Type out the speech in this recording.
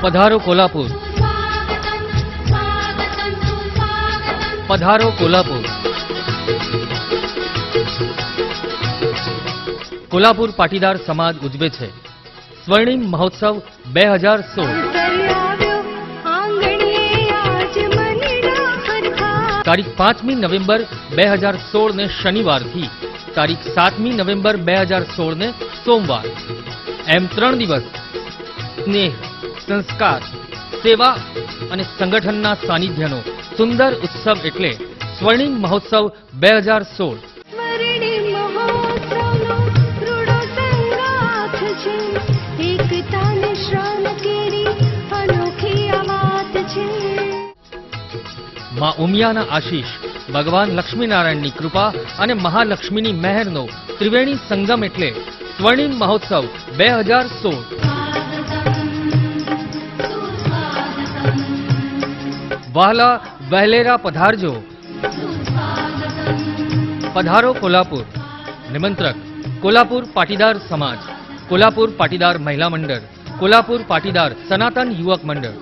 પધારો કોલ્હાપુર. પધારો કોલ્હાપુર. કોલ્હાપુર પાટીદાર સમાજ ઉજવે છે. સ્વર્ણિમ મહોત્સવ બે હજાર તારીખ પાંચમી નવેમ્બર બે હજાર સોળને શનિવારથી. તારીખ સાતમી નવેમ્બર બે હજાર સોળ ને સોમવાર. એમ ત્રણ દિવસ. સ્નેહ સંસ્કાર સેવા અને સંગઠનના સાનિધ્યનો સુંદર ઉત્સવ એટલે સ્વર્ણિમ મહોત્સવ બે હજાર સોળ. માં ઉમિયાના આશીષ ભગવાન લક્ષ્મીનારાયણની કૃપા અને મહાલક્ષ્મીની મહેરનો ત્રિવેણી સંગમ એટલે સ્વર્ણિમ મહોત્સવ બે હજાર સોળ. વહાલા વહેલેરા પધારજો પધારો કોલ્હાપુર નિમંત્રક કોલ્હાપુર પાટીદાર સમાજ કોલ્હાપુર પાટીદાર મહિલા મંડળ કોલ્હાપુર પાટીદાર સનાતન યુવક મંડળ